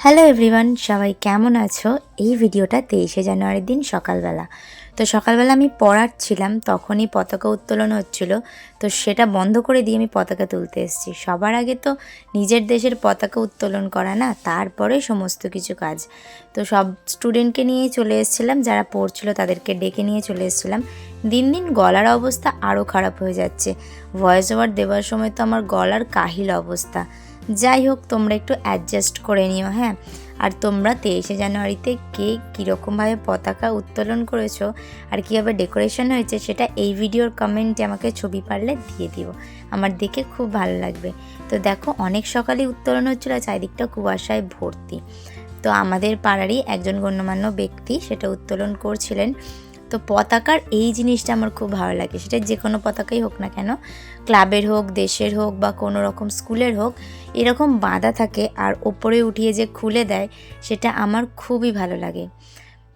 Hello everyone সবাই কেমন আছো? এই ভিডিওটা তেইশে জানুয়ারির দিন সকালবেলা। তো সকালবেলা আমি পড়াচ্ছিলাম তখনই পতাকা উত্তোলন হচ্ছিল। তো সেটা বন্ধ করে দিয়ে আমি পতাকা তুলতে এসেছি। সবার আগে তো নিজের দেশের পতাকা উত্তোলন করা না, তারপরে সমস্ত কিছু কাজ। তো সব স্টুডেন্টকে নিয়েই চলে এসেছিলাম, যারা পড়ছিল তাদেরকে ডেকে নিয়ে চলে এসেছিলাম। দিন দিন গলার অবস্থা আরও খারাপ হয়ে যাচ্ছে। ভয়েস ওভার দেওয়ার সময় তো আমার গলার কাহিল অবস্থা। যাই হোক তোমরা একটু অ্যাডজাস্ট করে নিও হ্যাঁ? আর তোমরা তেইশে জানুয়ারিতে কে কীরকমভাবে পতাকা উত্তোলন করেছ আর কীভাবে ডেকোরেশন হয়েছে, সেটা এই ভিডিওর কমেন্টে আমাকে ছবি পারলে দিয়ে দিও। আমার দেখে খুব ভালো লাগবে। তো দেখো, অনেক সকালে উত্তোলন হচ্ছিল, চারিদিকটা কুয়াশায় ভর্তি। তো আমাদের পাড়ারই একজন গণ্যমান্য ব্যক্তি সেটা উত্তোলন করছিলেন। তো পতাকার এই জিনিসটা আমার খুব ভালো লাগে। সেটা যে কোনো পতাকাই হোক না কেন, ক্লাবের হোক, দেশের হোক বা কোনো রকম স্কুলের হোক, এরকম বাঁধা থাকে আর ওপরে উঠিয়ে যে খুলে দেয়, সেটা আমার খুবই ভালো লাগে।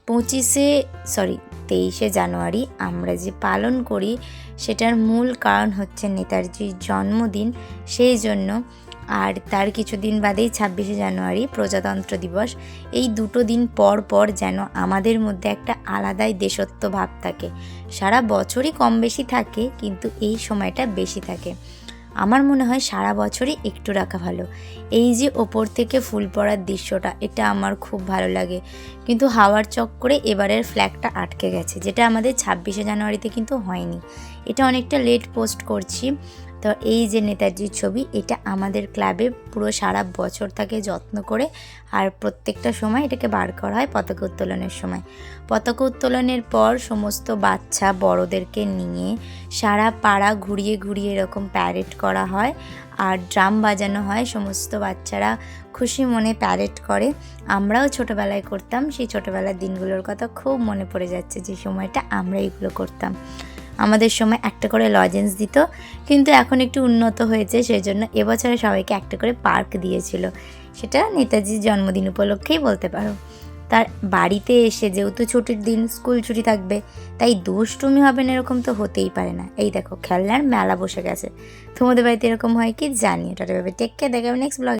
পঁচিশে সরি তেইশে জানুয়ারি আমরা যে পালন করি, সেটার মূল কারণ হচ্ছে নেতাজির জন্মদিন। সেই জন্য আর তার কিছুদিন বাদেই ছাব্বিশে জানুয়ারি প্রজাতন্ত্র দিবস। এই দুটো দিন পর পর যেন আমাদের মধ্যে একটা আলাদাই দেশত্ব ভাব থাকে। সারা বছরই কম বেশি থাকে, কিন্তু এই সময়টা বেশি থাকে। আমার মনে হয় সারা বছরই একটু রাখা ভালো। এই যে ওপর থেকে ফুল পড়ার দৃশ্যটা, এটা আমার খুব ভালো লাগে। কিন্তু হাওয়ার চক্করে এবারের ফ্ল্যাগটা আটকে গেছে, যেটা আমাদের ছাব্বিশে জানুয়ারিতে কিন্তু হয়নি। এটা অনেকটা লেট পোস্ট করছি। তো এই যে নেতাজির ছবি, এটা আমাদের ক্লাবে পুরো সারা বছর থাকে যত্ন করে আর প্রত্যেকটা সময় এটাকে বার করা হয় পতাকা উত্তোলনের সময়। পতাকা উত্তোলনের পর সমস্ত বাচ্চা বড়দেরকে নিয়ে সারা পাড়া ঘুরিয়ে ঘুরিয়ে এরকম প্যারেড করা হয় আর ড্রাম বাজানো হয়, সমস্ত বাচ্চারা খুশি মনে প্যারেড করে। আমরাও ছোটোবেলায় করতাম, সেই ছোটোবেলার দিনগুলোর কথা খুব মনে পড়ে যাচ্ছে যে সময়টা আমরা এগুলো করতাম। আমাদের সময় একটা করে লজেন্স দিত, কিন্তু এখন একটু উন্নত হয়েছে সেই জন্য এবছরে সবাইকে একটা করে পার্ক দিয়েছিল। সেটা নেতাজির জন্মদিন উপলক্ষেই বলতে পারো। তার বাড়িতে এসে যেহেতু ছুটির দিন স্কুল ছুটি থাকবে, তাই দুষ্টুমি হবে না এরকম তো হতেই পারে না। এই দেখো, খেলনার মেলা বসে গেছে। তোমাদের বাড়িতে এরকম হয় কি? জানি ওটা টেক কেয়ার দেখাবে নেক্সট ব্লগ